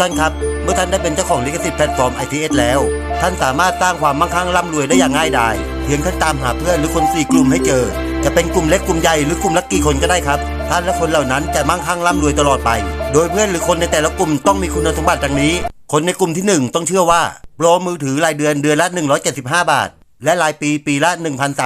ท่านครับ เมื่อท่านได้เป็นเจ้าของลิขสิทธิ์แพลตฟอร์ม ITS แล้ว ท่านสามารถสร้างความมั่งคั่งร่ำรวยได้อย่างง่ายดายเพียงท่านตามหาเพื่อนหรือคนสี่กลุ่มให้เจอ จะเป็นกลุ่มเล็กกลุ่มใหญ่หรือกลุ่มละกี่คนก็ได้ครับ ท่านและคนเหล่านั้นจะมั่งคั่งร่ำรวยตลอดไป โดยเพื่อนหรือคนในแต่ละกลุ่มต้องมีคุณสมบัติดังนี้ คนในกลุ่มที่หนึ่งต้องเชื่อว่าโปรมือถือรายเดือนเดือนละ 175 บาท และรายปีปีละ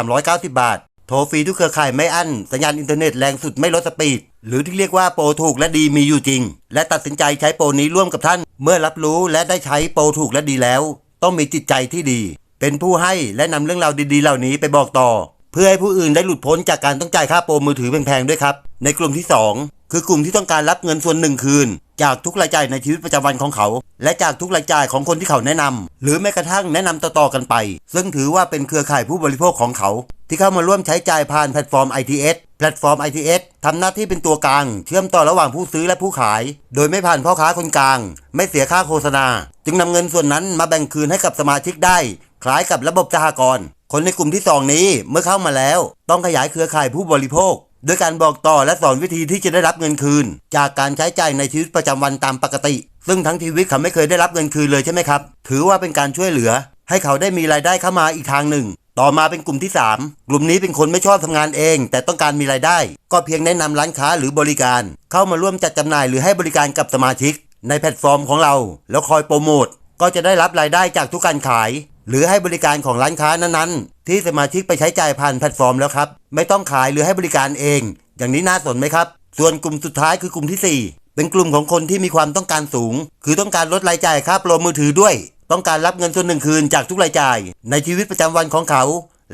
1,390 บาท โทรฟรีทุกเครือข่ายไม่อั้น สัญญาณอินเทอร์เน็ตแรงสุดไม่ลดสปีด หรือที่เรียกว่าโปรถูกและดีมีอยู่จริง และตัดสินใจใช้โปรนี้ร่วมกับท่าน เมื่อรับรู้และได้ใช้โปรถูกและดีแล้ว ต้องมีจิตใจที่ดี เป็นผู้ให้และนำเรื่องราวดีๆ เหล่านี้ไปบอกต่อ เพื่อให้ผู้อื่นได้หลุดพ้นจากการต้องจ่ายค่าโปรมือถือแพงๆด้วยครับ ในกลุ่มที่ 2 คือกลุ่มที่ต้องการรับเงินส่วนหนึ่งคืน จากทุกรายจ่ายในชีวิตประจำวันของเขา และจากทุกรายจ่ายของคนที่เขาแนะนำหรือแม้กระทั่งแนะนำต่อๆกันไป ซึ่งถือว่าเป็นเครือข่ายผู้บริโภคของเขา ที่เข้ามาร่วมใช้จ่ายผ่านแพลตฟอร์ม ITS แพลตฟอร์ม ITS ทำหน้าที่เป็นตัวกลาง เชื่อมต่อระหว่างผู้ซื้อและผู้ขาย โดยไม่ผ่านพ่อค้าคนกลาง ไม่เสียค่าโฆษณา จึงนำเงินส่วนนั้นมาแบ่งคืนให้กับสมาชิกได้ คล้ายกับระบบสหกรณ์คนในกลุ่มที่สองนี้เมื่อเข้ามาแล้ว ต้องขยายเครือข่ายผู้บริโภค โดยการบอกต่อและสอนวิธีที่จะได้รับเงินคืน จากการใช้จ่ายในชีวิตประจำวันตามปกติ ซึ่งทั้งชีวิตเขาไม่เคยได้รับเงินคืนเลยใช่ไหมครับ ถือว่าเป็นการช่วยเหลือ ให้เขาได้มีรายได้เข้ามาอีกทางหนึ่ง ต่อมาเป็นกลุ่มที่ 3 กลุ่มนี้เป็นคนไม่ชอบทำงานเอง แต่ต้องการมีรายได้ ก็เพียงแนะนำร้านค้าหรือบริการ เข้ามาร่วมจัดจำหน่ายหรือให้บริการกับสมาชิก ในแพลตฟอร์มของเรา แล้วคอยโปรโมทก็จะได้รับรายได้จากทุกการขาย หรือให้บริการของร้านค้านั้นๆ ที่สมาชิกไปใช้จ่ายผ่านแพลตฟอร์มแล้วครับ ไม่ต้องขายหรือให้บริการเอง อย่างนี้น่าสนไหมครับ ส่วนกลุ่มสุดท้ายคือกลุ่มที่ 4 เป็นกลุ่มของคนที่มีความต้องการสูง คือต้องการลดรายจ่ายค่าโปรมือถือด้วย ต้องการรับเงินส่วนหนึ่งคืนจากทุกรายจ่าย ในชีวิตประจำวันของเขา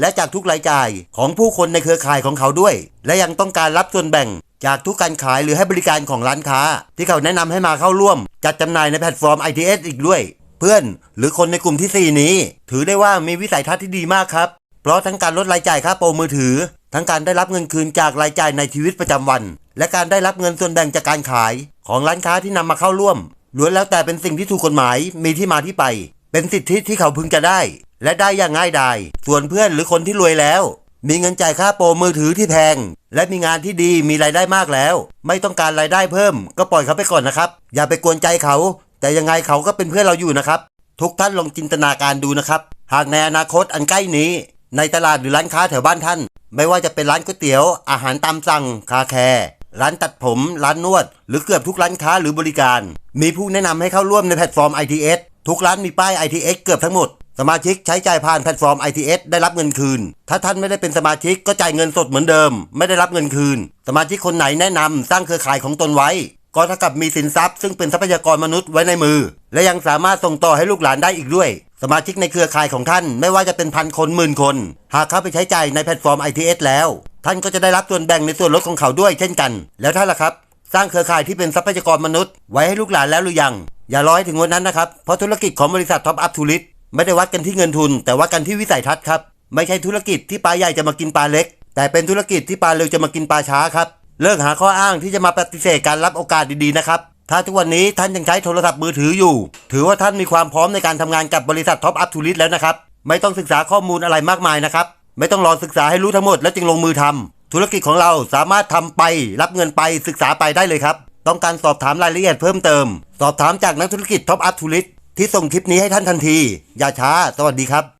และจากทุกรายจ่ายของผู้คนในเครือข่ายของเขาด้วย และยังต้องการรับส่วนแบ่งจากทุกการขายหรือให้บริการของร้านค้า ที่เขาแนะนำให้มาเข้าร่วม จัดจำหน่ายในแพลตฟอร์ม ITS อีกด้วย เพื่อน หรือคนในกลุ่มที่ 4 นี้ ถือได้ว่ามีวิสัยทัศน์ที่ดีมากครับ เพราะทั้งการลดรายจ่ายค่าโปรมือถือ ทั้งการได้รับเงินคืนจากรายจ่ายในชีวิตประจำวัน และการได้รับเงินส่วนแบ่งจากการขาย ของร้านค้าที่นำมาเข้าร่วมล้วนแล้วแต่เป็นสิ่งที่ถูกกฎหมายมีที่มาที่ไป เป็นสิทธิที่เขาพึงจะได้ และได้อย่างง่ายดายส่วนเพื่อนหรือคนที่รวยแล้ว มีเงินจ่ายค่าโปรมือถือที่แพง และมีงานที่ดีมีรายได้มากแล้ว ไม่ต้องการรายได้เพิ่ม ก็ปล่อยเขาไปก่อนนะครับ อย่าไปกวนใจเขา แต่ยังไงเขาก็เป็นเพื่อนเราอยู่นะครับ ทุกท่านลองจินตนาการดูนะครับ หากในอนาคตอันใกล้นี้ ในตลาดหรือร้านค้าแถวบ้านท่าน ไม่ว่าจะเป็นร้านก๋วยเตี๋ยว อาหารตามสั่ง คาแคร์ร้านตัดผม ร้านนวด หรือเกือบทุกร้านค้าหรือบริการ มีผู้แนะนำให้เข้าร่วมในแพลตฟอร์ม ITS ทุกร้านมีป้าย ITS เกือบทั้งหมด สมาชิกใช้จ่ายผ่านแพลตฟอร์ม ITS ได้รับเงินคืน ถ้าท่านไม่ได้เป็นสมาชิกก็จ่ายเงินสดเหมือนเดิม ไม่ได้รับเงินคืน สมาชิกคนไหนแนะนำสร้างเครือข่ายของตนไว้ ก็เท่ากับมีสินทรัพย์ซึ่งเป็นทรัพยากรมนุษย์ไว้ในมือ และยังสามารถส่งต่อให้ลูกหลานได้อีกด้วย สมาชิกในเครือข่ายของท่านไม่ว่าจะเป็นพันคนหมื่นคน หากเข้าไปใช้ใจ่ายในแพลตฟอร์ม ITS แล้ว ท่านก็จะได้รับส่วนแบ่งในส่วนลดของเขาด้วยเช่นกัน แล้วท่านล่ะครับ สร้างเครือข่ายที่เป็นทรัพยากรมนุษย์ไว้ให้ลูกหลานแล้วหรือยัง อย่ารอให้ถึงวันนั้นนะครับเพราะธุรกิจของบริษัทท็อปอัพทูริสไม่ได้วัดกันที่เงินทุน แต่วัดกันที่วิสัยทัศน์ครับไม่ใช่ธุรกิจที่ปลาใหญ่จะมากินปลาเล็ก แต่เป็นธุรกิจที่ปลาเร็วจะมากินปลาช้าครับ เลิกหาข้ออ้างที่จะมาปฏิเสธการรับโอกาสดีๆนะครับ ถ้าทุกวันนี้ท่านยังใช้โทรศัพท์มือถืออยู่ ถือว่าท่านมีความพร้อมในการทำงานกับบริษัทท็อปอัพทูริสแล้วนะครับ ไม่ต้องศึกษาข้อมูลอะไรมากมายนะครับ ไม่ต้องรอศึกษาให้รู้ทั้งหมดแล้วจึงลงมือทำธุรกิจของเราสามารถทำไป รับเงินไปศึกษาไปได้เลยครับ ต้องการสอบถามรายละเอียดเพิ่มเติม สอบถามจากนักธุรกิจท็อปอัพทูริสที่ส่งคลิปนี้ให้ท่านทันที อย่าช้า สวัสดีครับ